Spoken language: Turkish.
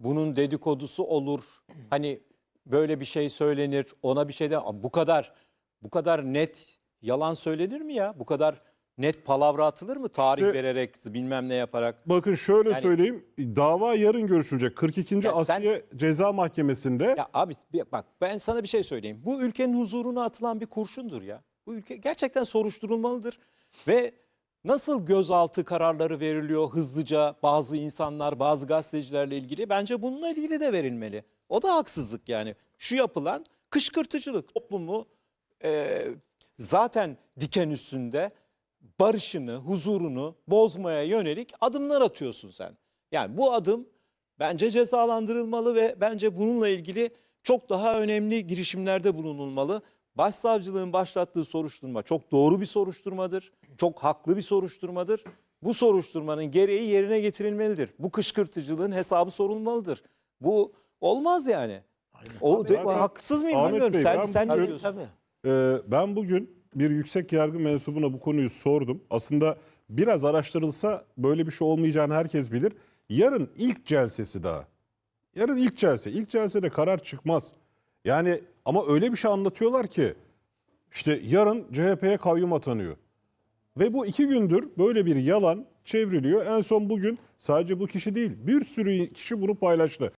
bunun dedikodusu olur. Hani böyle bir şey söylenir, ona bir şey de bu kadar bu kadar net yalan söylenir mi ya? Bu kadar net palavra atılır mı? Tarih İşte- vererek, bilmem ne yaparak. Bakın şöyle Yani- söyleyeyim. Dava yarın görüşülecek. 42. Ya sen- Asliye Ceza Mahkemesi'nde. Ya abi bir- bak ben sana bir şey söyleyeyim. Bu ülkenin huzuruna atılan bir kurşundur ya. Bu ülke gerçekten soruşturulmalıdır ve nasıl gözaltı kararları veriliyor hızlıca bazı insanlar, bazı gazetecilerle ilgili bence bununla ilgili de verilmeli. O da haksızlık yani. Şu yapılan kışkırtıcılık toplumu e, zaten diken üstünde barışını, huzurunu bozmaya yönelik adımlar atıyorsun sen. Yani bu adım bence cezalandırılmalı ve bence bununla ilgili çok daha önemli girişimlerde bulunulmalı. Başsavcılığın başlattığı soruşturma çok doğru bir soruşturmadır. Çok haklı bir soruşturmadır. Bu soruşturmanın gereği yerine getirilmelidir. Bu kışkırtıcılığın hesabı sorulmalıdır. Bu olmaz yani. O, de, haksız mıyım Ahmet bilmiyorum. Bey, sen ben sen ne bugün- diyorsun? Ee, ben bugün bir yüksek yargı mensubuna bu konuyu sordum. Aslında biraz araştırılsa böyle bir şey olmayacağını herkes bilir. Yarın ilk celsesi daha. Yarın ilk celse. İlk celsede karar çıkmaz. Yani ama öyle bir şey anlatıyorlar ki işte yarın CHP'ye kayyum atanıyor. Ve bu iki gündür böyle bir yalan çevriliyor. En son bugün sadece bu kişi değil bir sürü kişi bunu paylaştı.